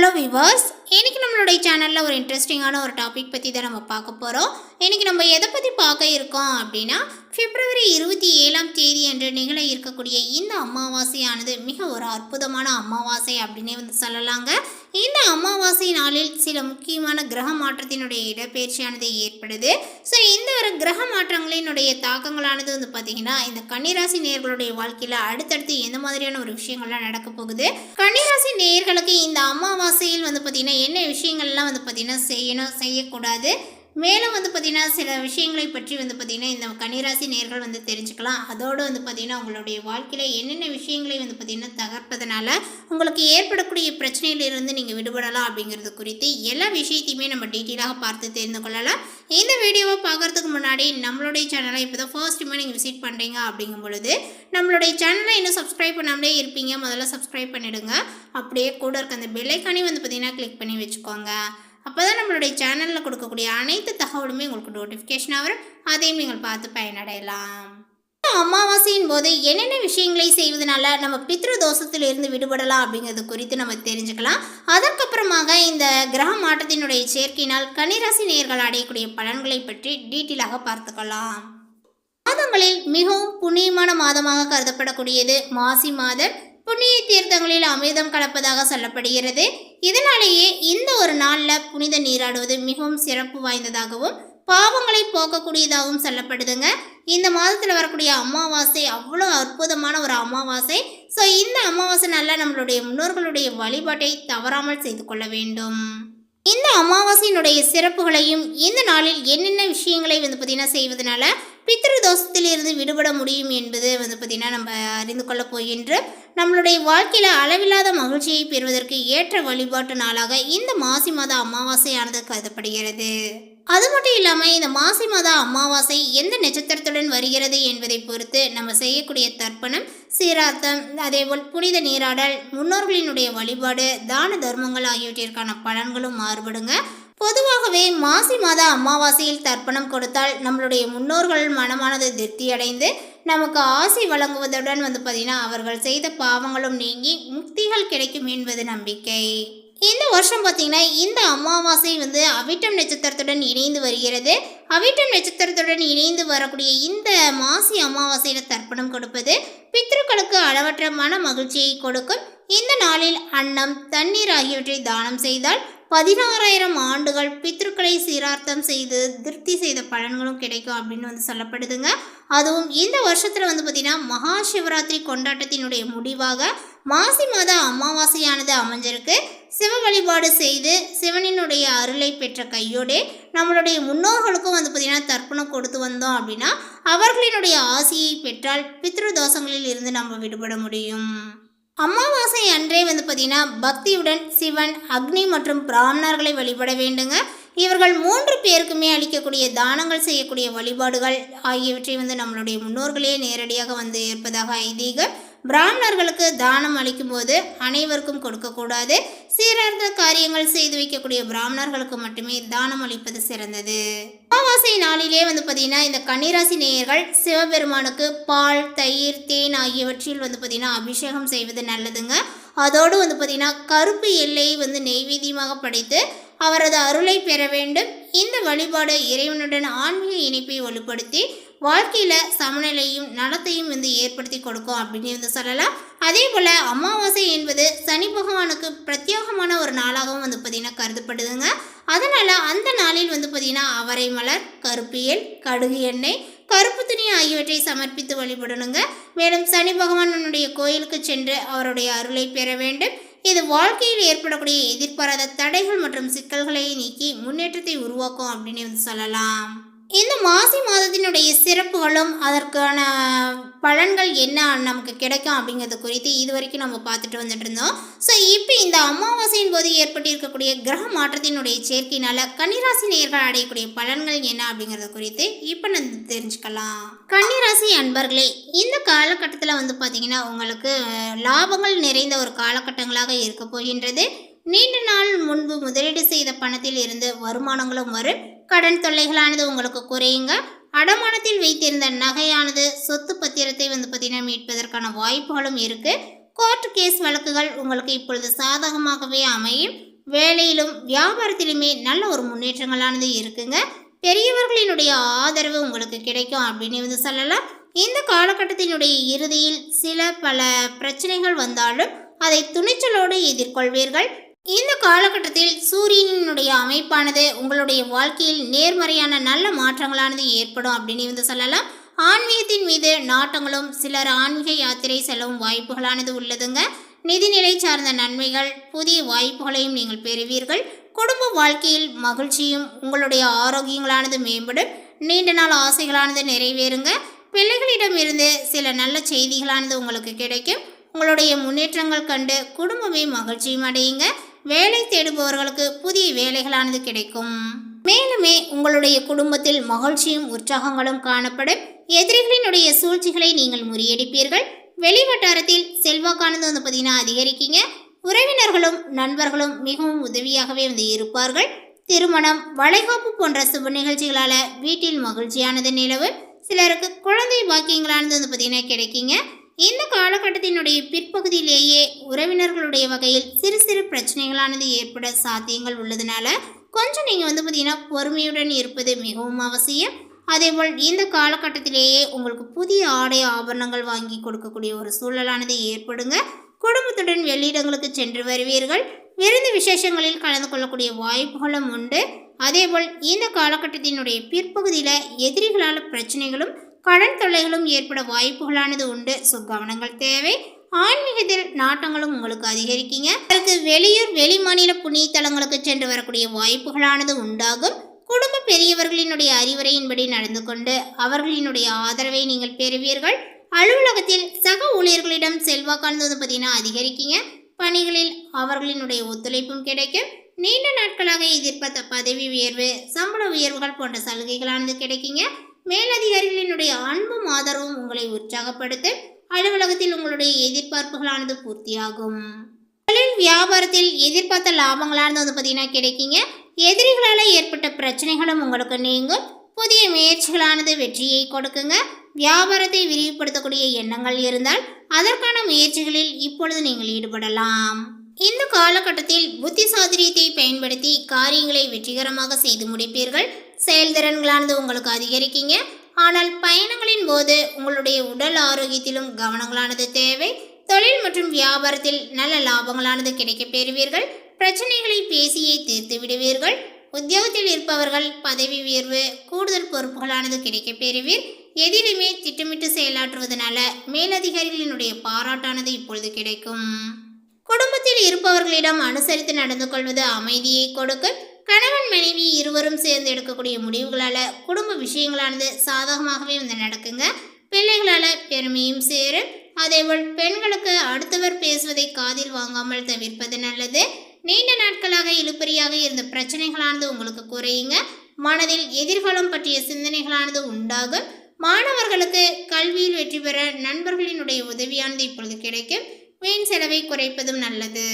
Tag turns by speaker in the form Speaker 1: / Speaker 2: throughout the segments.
Speaker 1: Hello weavers இன்னைக்கு நம்மளுடைய சேனலில் ஒரு இன்ட்ரெஸ்டிங்கான ஒரு டாபிக் பற்றி தான் நம்ம பார்க்க போகிறோம் இன்னைக்கு நம்ம எதை பற்றி பார்க்க இருக்கோம் அப்படின்னா பிப்ரவரி இருபத்தி ஏழாம் தேதி அன்று நிகழ இருக்கக்கூடிய இந்த அமாவாசையானது மிக ஒரு அற்புதமான அமாவாசை அப்படின்னே வந்து சொல்லலாங்க. இந்த அமாவாசை நாளில் சில முக்கியமான கிரக மாற்றத்தினுடைய இடப்பெயர்ச்சியானது ஏற்படுது. ஸோ இந்த ஒரு கிரக மாற்றங்களினுடைய தாக்கங்களானது வந்து பார்த்தீங்கன்னா இந்த கன்னிராசி நேர்களுடைய வாழ்க்கையில் அடுத்தடுத்து எந்த மாதிரியான ஒரு விஷயங்கள்லாம் நடக்க போகுது? கன்னிராசி நேர்களுக்கு இந்த அமாவாசையில் வந்து பார்த்தீங்கன்னா என்ன விஷயங்கள்லாம் வந்து பார்த்திங்கன்னா செய்யணும் செய்யக்கூடாது. மேலும் வந்து பார்த்தீங்கன்னா சில விஷயங்களை பற்றி வந்து பார்த்தீங்கன்னா இந்த கன்னிராசி நேர்கள் வந்து தெரிஞ்சுக்கலாம். அதோடு வந்து பார்த்தீங்கன்னா உங்களுடைய வாழ்க்கையில் என்னென்ன விஷயங்களை வந்து பார்த்தீங்கன்னா தகர்ப்பதனால உங்களுக்கு ஏற்படக்கூடிய பிரச்சனையிலிருந்து நீங்கள் விடுபடலாம் அப்படிங்கிறது குறித்து எல்லா விஷயத்தையுமே நம்ம டீட்டெயிலாக பார்த்து தெரிந்து கொள்ளலாம். இந்த வீடியோவை பார்க்கறதுக்கு முன்னாடி நம்மளுடைய சேனலை இப்போ தான் ஃபர்ஸ்ட் டைமாக நீங்கள் விசிட் பண்ணுறீங்க அப்படிங்கும் பொழுது நம்மளுடைய சேனலை இன்னும் சப்ஸ்கிரைப் பண்ணாமலே இருப்பீங்க. முதல்ல சப்ஸ்கிரைப் பண்ணிவிடுங்க அப்படியே கூட இருக்க அந்த பெல்லைக்கானே வந்து பார்த்திங்கன்னா கிளிக் பண்ணி வச்சுக்கோங்க. அப்போ தான் நம்மளுடைய சேனலில் கொடுக்கக்கூடிய அனைத்து தகவலுமே உங்களுக்கு நோட்டிஃபிகேஷனாக வரும். அதையும் நீங்கள் பார்த்து பயனடையலாம். அமாவாசையின் போது என்னென்ன விஷயங்களை செய்வதனால நம்ம பித்ரு தோஷத்தில் இருந்து விடுபடலாம் அப்படிங்கிறது குறித்து நம்ம தெரிஞ்சுக்கலாம். அதற்கப்புறமாக இந்த கிரக மாற்றத்தினுடைய சேர்க்கையினால் கன்னிராசி நேர்கள் அடையக்கூடிய பலன்களை பற்றி டீட்டெயிலாக பார்த்துக்கலாம் மாதங்களில் மிகவும் புண்ணியமான மாதமாக கருதப்படக்கூடியது மாசி மாதம். புண்ணிய தீர்த்தங்களில் அமிர்தம் கலப்பதாக சொல்லப்படுகிறது. இதனாலேயே இந்த ஒரு நாளில் புனித நீராடுவது மிகவும் சிறப்பு வாய்ந்ததாகவும் பாவங்களை போக்கக்கூடியதாகவும் சொல்லப்படுதுங்க. இந்த மாதத்தில் வரக்கூடிய அமாவாசை அவ்வளோ அற்புதமான ஒரு அமாவாசை. ஸோ இந்த அமாவாசை நல்லா நம்மளுடைய முன்னோர்களுடைய வழிபாட்டை தவறாமல் செய்து கொள்ள வேண்டும். இந்த அமாவாசையினுடைய சிறப்புகளையும் இந்த நாளில் என்னென்ன விஷயங்களை வந்து பார்த்தீங்கன்னா செய்வதனால பித்திருதோஷத்திலிருந்து விடுபட முடியும் என்பது வந்து பார்த்திங்கன்னா நம்ம அறிந்து கொள்ள போகின்ற நம்மளுடைய வாழ்க்கையில் அளவில்லாத மகிழ்ச்சியை பெறுவதற்கு ஏற்ற வழிபாட்டு நாளாக இந்த மாசி மாத அமாவாசையானது கருதப்படுகிறது. அது மட்டும் இல்லாமல் இந்த மாசி மாத அமாவாசை எந்த நட்சத்திரத்துடன் வருகிறது என்பதை பொறுத்து நம்ம செய்யக்கூடிய தர்ப்பணம் சீரார்த்தம் அதேபோல் புனித நீராடல் முன்னோர்களினுடைய வழிபாடு தான தர்மங்கள் ஆகியவற்றிற்கான பலன்களும் மாறுபடுங்க. பொதுவாகவே மாசி மாத அமாவாசையில் தர்ப்பணம் கொடுத்தால் நம்மளுடைய முன்னோர்கள் மனமானது திருப்தியடைந்து நமக்கு ஆசி வழங்குவதுடன் வந்து பார்த்திங்கன்னா அவர்கள் செய்த பாவங்களும் நீங்கி முக்திகள் கிடைக்கும் என்பது நம்பிக்கை. இந்த வருஷம் பார்த்திங்கன்னா இந்த அமாவாசை வந்து அவிட்டம் நட்சத்திரத்துடன் இணைந்து வருகிறது. அவிட்டம் நட்சத்திரத்துடன் இணைந்து வரக்கூடிய இந்த மாசி அமாவாசையில் தர்ப்பணம் கொடுப்பது பித்ருக்களுக்கு அளவற்ற மன மகிழ்ச்சியை கொடுக்கும். இந்த நாளில் அன்னம் தண்ணீர் ஆகியவற்றை தானம் செய்தால் பதினாறாயிரம் ஆண்டுகள் பித்ருக்களை சீரார்த்தம் செய்து திருப்தி செய்த பலன்களும் கிடைக்கும் அப்படின்னு வந்து சொல்லப்படுதுங்க. அதுவும் இந்த வருஷத்தில் வந்து பார்த்திங்கன்னா மகா சிவராத்திரி கொண்டாட்டத்தினுடைய முடிவாக மாசி மாத அமாவாசையானது அமைஞ்சிருக்கு. சிவ வழிபாடு செய்து சிவனினுடைய அருளை பெற்ற கையோடு நம்மளுடைய முன்னோர்களுக்கும் வந்து பார்த்திங்கன்னா தர்ப்பணம் கொடுத்து வந்தோம் அப்படின்னா அவர்களினுடைய ஆசையை பெற்றால் பித்ரு தோஷங்களில் இருந்து நம்ம விடுபட முடியும். அமாவாசை அன்றே வந்து பார்த்திங்கன்னா பக்தியுடன் சிவன் அக்னி மற்றும் பிராமணர்களை வழிபட வேண்டுங்க. இவர்கள் மூன்று பேருக்குமே அளிக்கக்கூடிய தானங்கள் செய்யக்கூடிய வழிபாடுகள் ஆகியவற்றை வந்து நம்மளுடைய முன்னோர்களே நேரடியாக வந்து இருப்பதாக ஐதீகம் பிராமணர்களுக்கு தானம் அளிக்கும்போது அனைவருக்கும் கொடுக்கக்கூடாது. சீரார்ந்த காரியங்கள் செய்து வைக்கக்கூடிய பிராமணர்களுக்கு மட்டுமே தானம் அளிப்பது சிறந்தது. அமாவாசை நாளிலே வந்து பார்த்தீங்கன்னா இந்த கன்னிராசி நேயர்கள் சிவபெருமானுக்கு பால் தயிர் தேன் ஆகியவற்றில் வந்து பார்த்தீங்கன்னா அபிஷேகம் செய்வது நல்லதுங்க. அதோடு வந்து பார்த்தீங்கன்னா கருப்பு எல்லையை வந்து நெய்வேத்தியமாக படைத்து அவரது அருளை பெற வேண்டும். இந்த வழிபாடு இறைவனுடன் ஆன்மீக இணைப்பை வலுப்படுத்தி வாழ்க்கையில் சமநிலையும் நலத்தையும் வந்து ஏற்படுத்தி கொடுக்கும் அப்படின்னு வந்து சொல்லலாம். அதே போல் அமாவாசை என்பது சனி பகவானுக்கு பிரத்யேகமான ஒரு நாளாகவும் வந்து பார்த்திங்கன்னா கருதப்படுதுங்க. அதனால் அந்த நாளில் வந்து பார்த்திங்கன்னா அவரை மலர் கருப்பியல் கடுகு எண்ணெய் கருப்பு துணி ஆகியவற்றை சமர்ப்பித்து வழிபடணுங்க. மேலும் சனி பகவானுடைய கோயிலுக்கு சென்று அவருடைய அருளை பெற வேண்டும். இது வாழ்க்கையில் ஏற்படக்கூடிய எதிர்பாராத தடைகள் மற்றும் சிக்கல்களை நீக்கி முன்னேற்றத்தை உருவாக்கும் அப்படின்னு வந்து சொல்லலாம். இந்த மாசி மாதத்தினுடைய சிறப்புகளும் அதற்கான பலன்கள் என்ன நமக்கு கிடைக்கும் அப்படிங்கிறது குறித்து இது வரைக்கும் நம்ம பார்த்துட்டு வந்துட்டு இருந்தோம். ஸோ இப்போ இந்த அமாவாசையின் போது ஏற்பட்டிருக்கக்கூடிய கிரக மாற்றத்தினுடைய சேர்க்கையினால கன்னிராசி நேர்கள் அடையக்கூடிய பலன்கள் என்ன அப்படிங்கிறது குறித்து இப்போ நம்ம தெரிஞ்சுக்கலாம். கன்னிராசி அன்பர்களே இந்த காலகட்டத்தில் வந்து பார்த்திங்கன்னா உங்களுக்கு லாபங்கள் நிறைந்த ஒரு காலகட்டங்களாக இருக்க போகின்றது. நீண்ட நாள் முன்பு முதலீடு செய்த பணத்தில் இருந்து வருமானங்களும் வரும். கடன் தொல்லைகளானது உங்களுக்கு குறையுங்க. அடமானத்தில் வைத்திருந்த நகையானது சொத்து பத்திரத்தை வந்து பார்த்தீங்கன்னா மீட்பதற்கான வாய்ப்புகளும் இருக்குது கோர்ட் கேஸ் வழக்குகள் உங்களுக்கு இப்பொழுது சாதகமாகவே அமையும். வேலையிலும் வியாபாரத்திலுமே நல்ல ஒரு முன்னேற்றங்களானது இருக்குங்க. பெரியவர்களினுடைய ஆதரவு உங்களுக்கு கிடைக்கும் அப்படின்னு வந்து சொல்லலாம். இந்த காலகட்டத்தினுடைய இறுதியில் சில பல பிரச்சனைகள் வந்தாலும் அதை துணிச்சலோடு எதிர்கொள்வீர்கள். இந்த காலகட்டத்தில் சூரியனுடைய அமைப்பானது உங்களுடைய வாழ்க்கையில் நேர்மறையான நல்ல மாற்றங்களானது ஏற்படும் அப்படின்னு வந்து சொல்லலாம். ஆன்மீகத்தின் மீது நாட்டங்களும் சிலர் ஆன்மீக யாத்திரை செல்லவும் வாய்ப்புகளானது உள்ளதுங்க. நிதிநிலை சார்ந்த நன்மைகள் புதிய வாய்ப்புகளையும் நீங்கள் பெறுவீர்கள். குடும்ப வாழ்க்கையில் மகிழ்ச்சியும் உங்களுடைய ஆரோக்கியங்களானது மேம்படும். நீண்ட நாள் ஆசைகளானது நிறைவேறுங்க. பிள்ளைகளிடமிருந்து சில நல்ல செய்திகளானது உங்களுக்கு கிடைக்கும். உங்களுடைய முன்னேற்றங்கள் கண்டு குடும்பமே மகிழ்ச்சியும் அடையுங்க. வேலை தேடுபவர்களுக்கு புதிய வேலைகளானது கிடைக்கும். மேலுமே உங்களுடைய குடும்பத்தில் மகிழ்ச்சியும் உற்சாகங்களும் காணப்படும். எதிரிகளினுடைய சூழ்ச்சிகளை நீங்கள் முறியடிப்பீர்கள். வெளிவட்டாரத்தில் செல்வாக்கானது வந்து பார்த்தீங்கன்னா அதிகரிக்கீங்க. உறவினர்களும் நண்பர்களும் மிகவும் உதவியாகவே வந்து இருப்பார்கள். திருமணம் வளைகாப்பு போன்ற சுப நிகழ்ச்சிகளால் வீட்டில் மகிழ்ச்சியானது நிலவு சிலருக்கு குழந்தை பாக்கியங்களானது வந்து பார்த்தீங்கன்னா கிடைக்குங்க. இந்த காலகட்டத்தினுடைய பிற்பகுதியிலேயே உறவினர்களுடைய வகையில் சிறு சிறு பிரச்சனைகளானது ஏற்பட சாத்தியங்கள் உள்ளதுனால கொஞ்சம் நீங்கள் வந்து பார்த்தீங்கன்னா பொறுமையுடன் இருப்பது மிகவும் அவசியம். அதேபோல் இந்த காலகட்டத்திலேயே உங்களுக்கு புதிய ஆடை ஆபரணங்கள் வாங்கி கொடுக்கக்கூடிய ஒரு சூழலானது ஏற்படுங்க. குடும்பத்துடன் வெளியிடங்களுக்கு சென்று வருவீர்கள். விருந்து விசேஷங்களில் கலந்து கொள்ளக்கூடிய வாய்ப்புகளும் உண்டு. அதேபோல் இந்த காலகட்டத்தினுடைய பிற்பகுதியில் எதிரிகளால் பிரச்சனைகளும் கடன் தொல்லைகளும் ஏற்பட வாய்ப்புகளானது உண்டு. ஸோ கவனங்கள் தேவை. ஆன்மீகத்தில் நாட்டங்களும் உங்களுக்கு அதிகரிக்கீங்க. அதற்கு வெளியூர் வெளி மாநில புண்ணிய தலங்களுக்கு சென்று வரக்கூடிய வாய்ப்புகளானது உண்டாகும். குடும்ப பெரியவர்களினுடைய அறிவுரையின்படி நடந்து கொண்டு அவர்களினுடைய ஆதரவை நீங்கள் பெறுவீர்கள். அலுவலகத்தில் சக ஊழியர்களிடம் செல்வாக்கானது வந்து பார்த்தீங்கன்னா அதிகரிக்கீங்க. பணிகளில் அவர்களினுடைய ஒத்துழைப்பும் கிடைக்கும். நீண்ட நாட்களாக எதிர்பார்த்த பதவி உயர்வு சம்பள உயர்வுகள் போன்ற சலுகைகளானது கிடைக்குங்க. மேலதிகாரிகளினுடைய அன்பும் ஆதரவும் உங்களை உற்சாகப்படுத்த அலுவலகத்தில் உங்களுடைய எதிர்பார்ப்புகளானது பூர்த்தியாகும். தொழில் வியாபாரத்தில் எதிர்பார்த்த லாபங்களானது வந்து பார்த்தீங்கன்னா கிடைக்குங்க. எதிரிகளால் ஏற்பட்ட பிரச்சனைகளும் உங்களுக்கு நீங்கும். புதிய முயற்சிகளானது வெற்றியை கொடுக்குங்க. வியாபாரத்தை விரிவுபடுத்தக்கூடிய எண்ணங்கள் இருந்தால் அதற்கான முயற்சிகளில் இப்பொழுது நீங்கள் ஈடுபடலாம். இந்த காலகட்டத்தில் புத்தி சாதுரியத்தை பயன்படுத்தி காரியங்களை வெற்றிகரமாக செய்து முடிப்பீர்கள். செயல்திறன்களானது உங்களுக்கு அதிகரிக்கீங்க. ஆனால் பயணங்களின் போது உங்களுடைய உடல் ஆரோக்கியத்திலும் கவனங்களானது தேவை. தொழில் மற்றும் வியாபாரத்தில் நல்ல லாபங்களானது கிடைக்கப் பெறுவீர்கள். பிரச்சனைகளை பேசியே தீர்த்து விடுவீர்கள். உத்தியோகத்தில் இருப்பவர்கள் பதவி உயர்வு கூடுதல் பொறுப்புகளானது கிடைக்கப் பெறுவீர். எதிலுமே திட்டமிட்டு செயலாற்றுவதனால மேலதிகாரிகளினுடைய பாராட்டானது இப்பொழுது கிடைக்கும். குடும்பத்தில் இருப்பவர்களிடம் அனுசரித்து நடந்து கொள்வது அமைதியை கொடுக்கும். கணவன் மனைவி இருவரும் சேர்ந்து எடுக்கக்கூடிய முடிவுகளால் குடும்ப விஷயங்களானது சாதகமாகவே வந்து நடக்குங்க. பிள்ளைகளால் பெருமையும் சேரும். அதேபோல் பெண்களுக்கு அடுத்தவர் பேசுவதை காதில் வாங்காமல் தவிர்ப்பது நல்லது. நீண்ட நாட்களாக இழுப்பறியாக இருந்த பிரச்சனைகளானது உங்களுக்கு குறையுங்க. மனதில் எதிர்காலம் பற்றிய சிந்தனைகளானது உண்டாகும். மாணவர்களுக்கு கல்வியில் வெற்றி பெற நண்பர்களினுடைய உதவியானது இப்பொழுது கிடைக்கும். வீண் செலவை குறைப்பதும் நல்லது.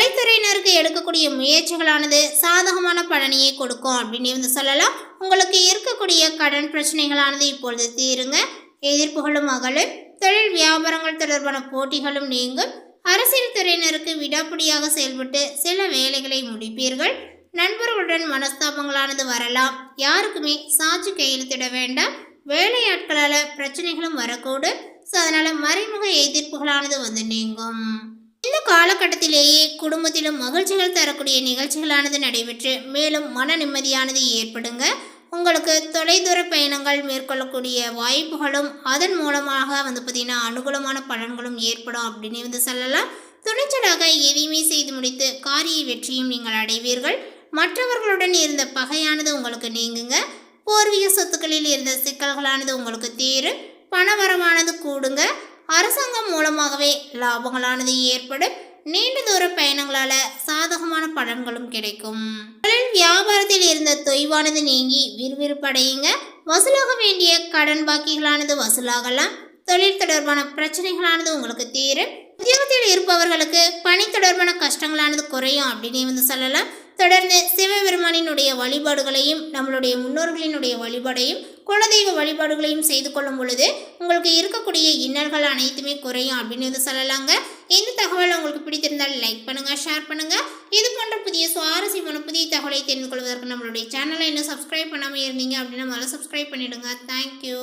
Speaker 1: கலைத்துறையினருக்கு எடுக்கக்கூடிய முயற்சிகளானது சாதகமான பலனையை கொடுக்கும் அப்படின்னு வந்து சொல்லலாம். உங்களுக்கு இருக்கக்கூடிய கடன் பிரச்சனைகளானது இப்பொழுது தீருங்க. எதிர்ப்புகளும் அகலும். தொழில் வியாபாரங்கள் தொடர்பான போட்டிகளும் நீங்கும். அரசியல் துறையினருக்கு விடாப்பிடியாக செயல்பட்டு சில வேலைகளை முடிப்பீர்கள். நண்பர்களுடன் மனஸ்தாபங்களானது வரலாம். யாருக்குமே சாட்சி கையெழுத்திட வேண்டாம். வேலையாட்களால் பிரச்சனைகளும் வரக்கூடும். ஸோ அதனால் மறைமுக எதிர்ப்புகளானது வந்து நீங்கும். இந்த காலகட்டத்திலேயே குடும்பத்திலும் மகிழ்ச்சிகள் தரக்கூடிய நிகழ்ச்சிகளானது நடைபெற்று மேலும் மன நிம்மதியானது ஏற்படுங்க. உங்களுக்கு தொலைதூர பயணங்கள் மேற்கொள்ளக்கூடிய வாய்ப்புகளும் அதன் மூலமாக வந்து பார்த்திங்கன்னா அனுகூலமான பலன்களும் ஏற்படும் அப்படின்னு வந்து சொல்லலாம். துணிச்சலாக எதையுமே செய்து முடித்து காரிய வெற்றியும் நீங்கள் அடைவீர்கள். மற்றவர்களுடன் இருந்த பகையானது உங்களுக்கு நீங்குங்க. பூர்வீக சொத்துக்களில் இருந்த சிக்கல்களானது உங்களுக்கு தீரும். பணவரவானது கூடுங்க அரசாங்கம் மூலமாகவே லாபங்களானது ஏற்படும். நீண்ட தூர பயணங்களால சாதகமான பலன்களும் கிடைக்கும். தொழில் வியாபாரத்தில் இருந்த தொய்வானது நீங்கி விறுவிறுப்படையுங்க. வசூலாக வேண்டிய கடன் பாக்கிகளானது வசூலாகலாம். தொழில் தொடர்பான பிரச்சனைகளானது உங்களுக்கு தீரும். உத்தியோகத்தில் இருப்பவர்களுக்கு பணி தொடர்பான கஷ்டங்களானது குறையும் அப்படின்னு வந்து சொல்லலாம். தொடர்ந்து சிவபெருமானினுடைய வழிபாடுகளையும் நம்மளுடைய முன்னோர்களினுடைய வழிபாடையும் குலதெய்வ வழிபாடுகளையும் செய்து கொள்ளும் பொழுது உங்களுக்கு இருக்கக்கூடிய இன்னல்கள் அனைத்துமே குறையும் அப்படின்னு வந்து சொல்லலாங்க. இந்த தகவல் உங்களுக்கு பிடித்திருந்தால் லைக் பண்ணுங்கள் ஷேர் பண்ணுங்கள் இது போன்ற புதிய சுவாரஸ்யமான புதிய தகவலை தெரிந்து கொள்வதற்கு நம்மளுடைய சேனலை இன்னும் சப்ஸ்கிரைப் பண்ணாமல் இருந்தீங்க அப்படின்னா முதல்ல சப்ஸ்கிரைப் பண்ணிவிடுங்க தேங்க்யூ